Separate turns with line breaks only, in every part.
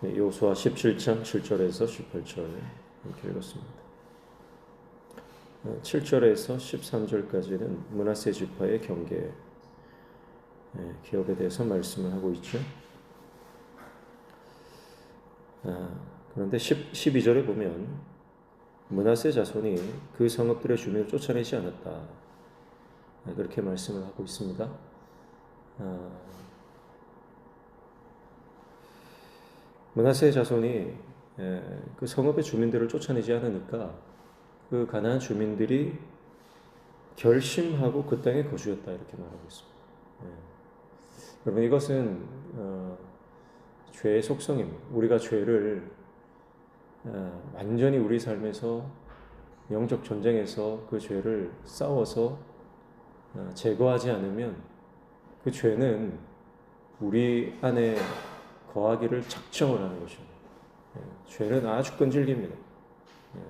네, 요수아 17장 7절에서 18절 이렇게 읽었습니다. 7절에서 13절까지는 문하세 지파의 경계 예, 기업에 대해서 말씀을 하고 있죠. 아, 그런데 10, 12절에 보면 문하세 자손이 그 성읍들의 주민을 쫓아내지 않았다. 아, 그렇게 말씀을 하고 있습니다. 문하세 자손이 예, 그 성읍의 주민들을 쫓아내지 않으니까 그 가나안 주민들이 결심하고 그 땅에 거주했다 이렇게 말하고 있습니다. 예. 여러분 이것은 어, 죄의 속성입니다. 우리가 죄를 어, 완전히 우리 삶에서 영적 전쟁에서 그 죄를 싸워서 어, 제거하지 않으면 그 죄는 우리 안에 거하기를 작정을 하는 것입니다. 예, 죄는 아주 끈질깁니다. 예,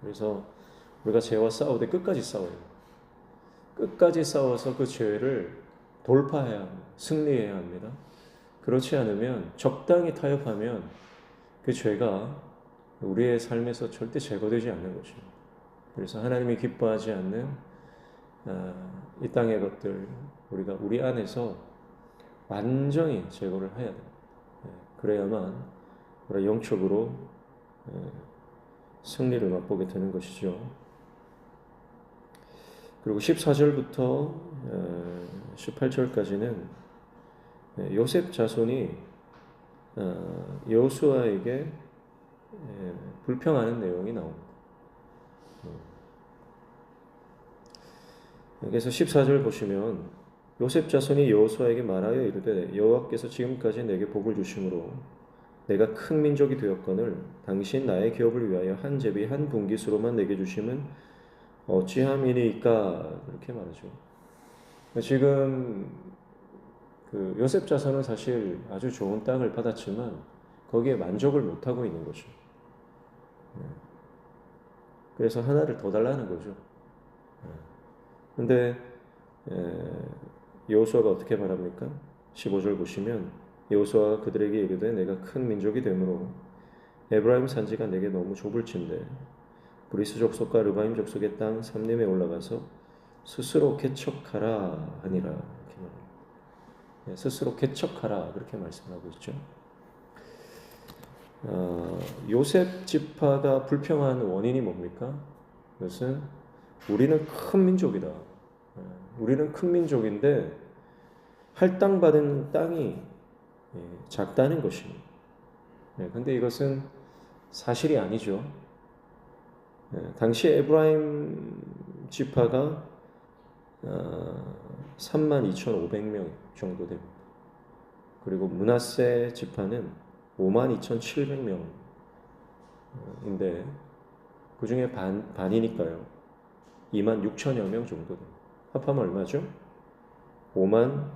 그래서 우리가 죄와 싸우되 끝까지 싸워야 돼요. 끝까지 싸워서 그 죄를 돌파해야 합니다. 승리해야 합니다. 그렇지 않으면 적당히 타협하면 그 죄가 우리의 삶에서 절대 제거되지 않는 것입니다. 그래서 하나님이 기뻐하지 않는 아, 이 땅의 것들 우리가 우리 안에서 완전히 제거를 해야. 예, 그래야만 우리가 영적으로 예, 승리를 맛보게 되는 것이죠. 그리고 14절부터 18절까지는 예, 요셉 자손이 어, 여호수아에게 불평하는 내용이 나옵니다. 그래서 14절 보시면 요셉 자손이 여호수아에게 말하여 이르되 여호와께서 지금까지 내게 복을 주심으로 내가 큰 민족이 되었거늘 당신 나의 기업을 위하여 한 제비 한 분기수로만 내게 주심은 어찌함이니까 이렇게 말하죠. 지금 그 요셉 자손은 사실 아주 좋은 땅을 받았지만 거기에 만족을 못 하고 있는 거죠. 그래서 하나를 더 달라는 거죠. 근데 여호수아가 어떻게 말합니까? 15절 보시면 여호수아가 그들에게 이르되 내가 큰 민족이 되므로 에브라임 산지가 내게 너무 좁을진데 브리스 족속과 르바임 족속의 땅 삼림에 올라가서 스스로 개척하라 하니라 이렇게 말합니다. 네, 스스로 개척하라 그렇게 말씀하고 있죠. 어, 요셉 지파가 불평한 원인이 뭡니까? 그것은 우리는 큰 민족이다. 예, 우리는 큰 민족인데 할당받은 땅이 예, 작다는 것입니다. 그런데 이것은 사실이 아니죠. 예, 당시 에브라임 지파가 32,500명 정도 됩니다. 그리고 문하세 지파는 52,700명인데 그 중에 반, 반이니까요. 2만 6천여 명 정도 됩니다. 합하면 얼마죠? 5만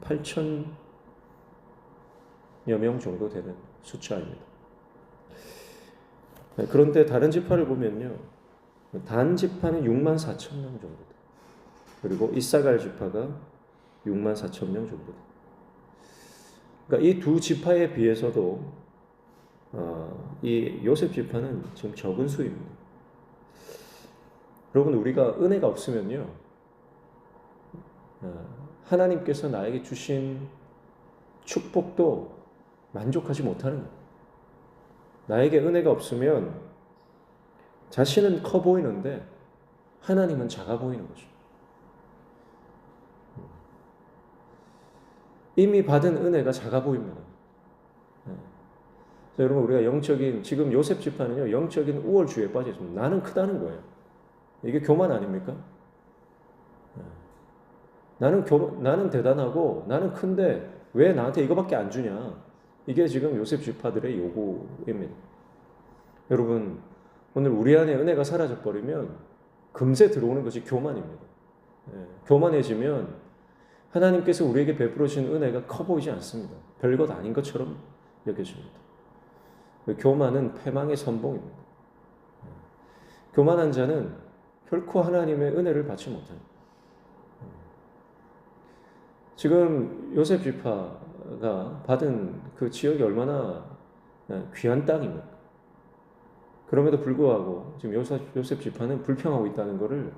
8천여 명 정도 되는 숫자입니다. 네, 그런데 다른 지파를 보면요. 단 지파는 6만 4천 명 정도. 그리고 이사갈 지파가 6만 4천 명 정도. 그러니까 이 두 지파에 비해서도 어, 이 요셉 지파는 지금 적은 수입니다. 여러분 우리가 은혜가 없으면요 어, 하나님께서 나에게 주신 축복도 만족하지 못하는 거예요. 나에게 은혜가 없으면 자신은 커 보이는데 하나님은 작아 보이는 거죠. 이미 받은 은혜가 작아 보입니다. 네. 여러분 우리가 영적인 지금 요셉 집단은요 영적인 우월주의에 빠져 있습니다. 나는 크다는 거예요. 이게 교만 아닙니까? 네. 나는 교 나는 대단하고 나는 큰데 왜 나한테 이거밖에 안 주냐? 이게 지금 요셉 지파들의 요구입니다. 여러분 오늘 우리 안에 은혜가 사라져 버리면 금세 들어오는 것이 교만입니다. 네. 교만해지면 하나님께서 우리에게 베풀어 주신 은혜가 커 보이지 않습니다. 별것 아닌 것처럼 여겨집니다. 교만은 패망의 선봉입니다. 교만한 자는 결코 하나님의 은혜를 받지 못합니다. 지금 요셉 지파 여호수아가 받은 그 지역이 얼마나 어, 귀한 땅입니까? 그럼에도 불구하고 지금 요셉 지파는 불평하고 있다는 것을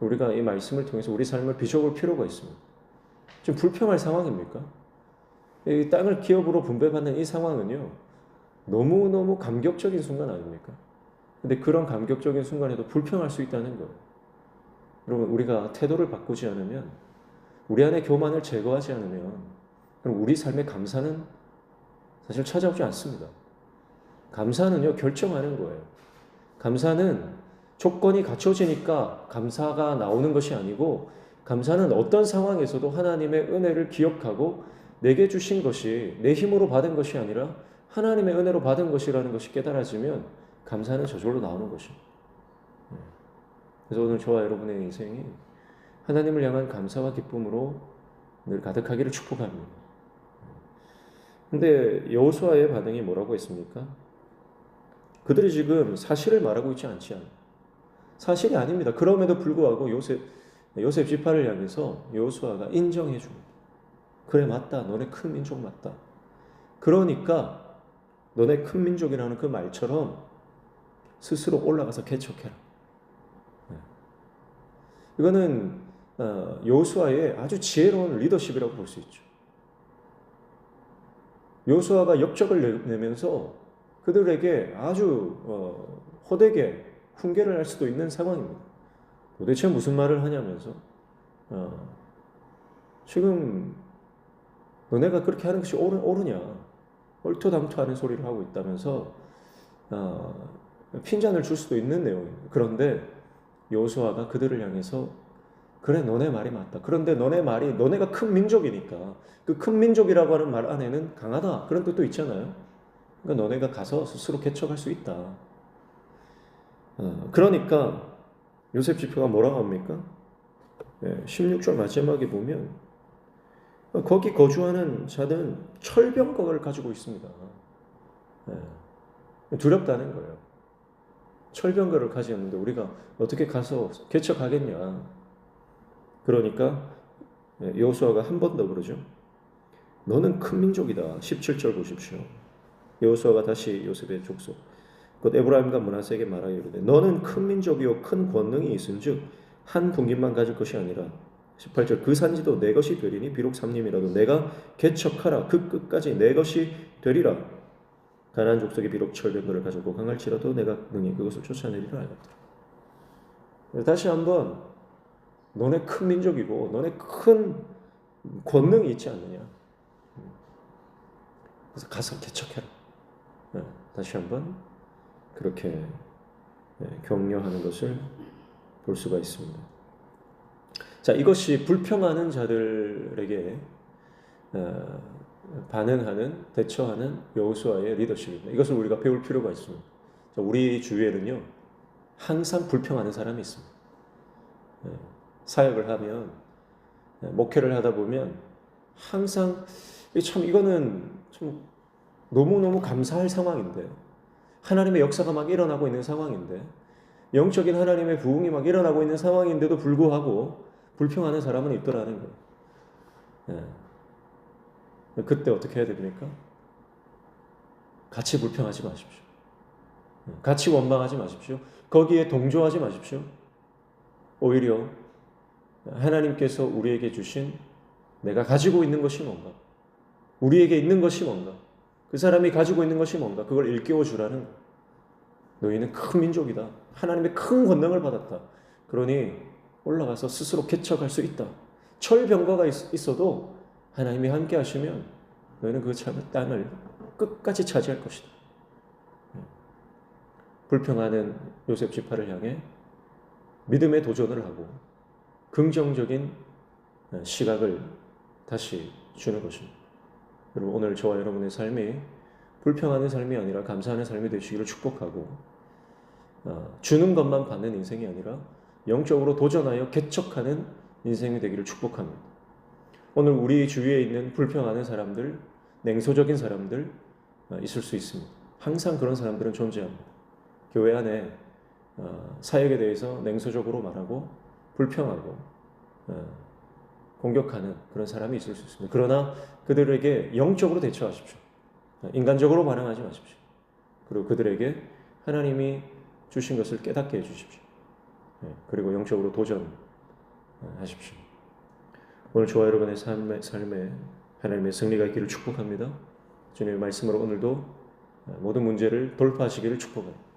우리가 이 말씀을 통해서 우리 삶을 비춰볼 필요가 있습니다. 지금 불평할 상황입니까? 이 땅을 기업으로 분배받는 이 상황은요, 너무너무 감격적인 순간 아닙니까? 근데 그런 감격적인 순간에도 불평할 수 있다는 거예요. 여러분, 우리가 태도를 바꾸지 않으면, 우리 안에 교만을 제거하지 않으면, 그럼 우리 삶의 감사는 사실 찾아오지 않습니다. 감사는요, 결정하는 거예요. 감사는 조건이 갖춰지니까 감사가 나오는 것이 아니고, 감사는 어떤 상황에서도 하나님의 은혜를 기억하고, 내게 주신 것이 내 힘으로 받은 것이 아니라 하나님의 은혜로 받은 것이라는 것이 깨달아지면 감사는 저절로 나오는 것입니다. 네. 그래서 오늘 저와 여러분의 인생이 하나님을 향한 감사와 기쁨으로 늘 가득하기를 축복합니다. 근데 여호수아의 반응이 뭐라고 했습니까? 그들이 지금 사실을 말하고 있지 않지 않아요. 사실이 아닙니다. 그럼에도 불구하고 요셉 요셉 지파를 향해서 여호수아가 인정해 줍니다. 그래 맞다. 너네 큰 민족 맞다. 그러니까 너네 큰 민족이라는 그 말처럼 스스로 올라가서 개척해라. 네. 이거는 어, 여호수아의 아주 지혜로운 리더십이라고 볼 수 있죠. 여호수아가 역적을 내면서 그들에게 아주 어, 호되게 훈계를 할 수도 있는 상황입니다. 도대체 무슨 말을 하냐면서 어, 지금 너네가 그렇게 하는 것이 옳으, 냐 얼토당토하는 소리를 하고 있다면서 어, 핀잔을 줄 수도 있는 내용입니다. 그런데 여호수아가 그들을 향해서 그래 너네 말이 맞다. 그런데 너네 말이 너네가 큰 민족이니까 그 큰 민족이라고 하는 말 안에는 강하다 그런 뜻도 있잖아요. 그러니까 너네가 가서 스스로 개척할 수 있다. 어, 그러니까 요셉 지표가 뭐라고 합니까? 네, 16절 마지막에 보면 거기 거주하는 자는 철병거를 가지고 있습니다. 네. 두렵다는 거예요. 철병거를 가지었는데 우리가 어떻게 가서 개척하겠냐. 그러니까 네, 여호수아가 한 번 더 그러죠. 너는 큰 민족이다. 17절 보십시오. 여호수아가 다시 요셉의 족속 곧 에브라임과 문하세에게 말하여 이르되 너는 큰 민족이요 큰 권능이 있은즉 한 분깃만 가질 것이 아니라 18절 그 산지도 내 것이 되리니 비록 삼림이라도 내가 개척하라 그 끝까지 내 것이 되리라 가나안 족속이 비록 철병거를 가지고 강할지라도 내가 능히 그것을 쫓아내리라 다시 한번 너네 큰 민족이고 너네 큰 권능이 있지 않느냐 그래서 가서 개척해라 네, 다시 한번 그렇게 네, 격려하는 것을 볼 수가 있습니다 자, 이것이 불평하는 자들에게 어, 반응하는 대처하는 여호수아의 리더십입니다. 이것을 우리가 배울 필요가 있습니다. 자, 우리 주위에는요 항상 불평하는 사람이 있습니다. 네, 사역을 하면 네, 목회를 하다 보면 항상 참 이거는 참 너무 너무 감사할 상황인데 하나님의 역사가 막 일어나고 있는 상황인데 영적인 하나님의 부흥이 막 일어나고 있는 상황인데도 불구하고 불평하는 사람은 있더라는 거예요. 예. 그때 어떻게 해야 됩니까? 같이 불평하지 마십시오. 예. 같이 원망하지 마십시오. 거기에 동조하지 마십시오. 오히려 하나님께서 우리에게 주신 내가 가지고 있는 것이 뭔가, 우리에게 있는 것이 뭔가, 그 사람이 가지고 있는 것이 뭔가, 그걸 일깨워 주라는 너희는 큰 민족이다. 하나님의 큰 권능을 받았다. 그러니 올라가서 스스로 개척할 수 있다. 철병거가 있어도 하나님이 함께 하시면 너희는 그 땅을 끝까지 차지할 것이다. 불평하는 요셉 지파를 향해 믿음의 도전을 하고 긍정적인 시각을 다시 주는 것입니다. 여러분 오늘 저와 여러분의 삶이 불평하는 삶이 아니라 감사하는 삶이 되시기를 축복하고 어, 주는 것만 받는 인생이 아니라 영적으로 도전하여 개척하는 인생이 되기를 축복합니다. 오늘 우리 주위에 있는 불평하는 사람들, 냉소적인 사람들 어, 있을 수 있습니다. 항상 그런 사람들은 존재합니다. 교회 안에 어, 사역에 대해서 냉소적으로 말하고 불평하고 어, 공격하는 그런 사람이 있을 수 있습니다. 그러나 그들에게 영적으로 대처하십시오. 인간적으로 반응하지 마십시오. 그리고 그들에게 하나님이 주신 것을 깨닫게 해주십시오. 예, 그리고 영적으로 도전하십시오. 오늘 저와 여러분의 삶에, 삶에 하나님의 승리가 있기를 축복합니다. 주님의 말씀으로 오늘도 모든 문제를 돌파하시기를 축복합니다.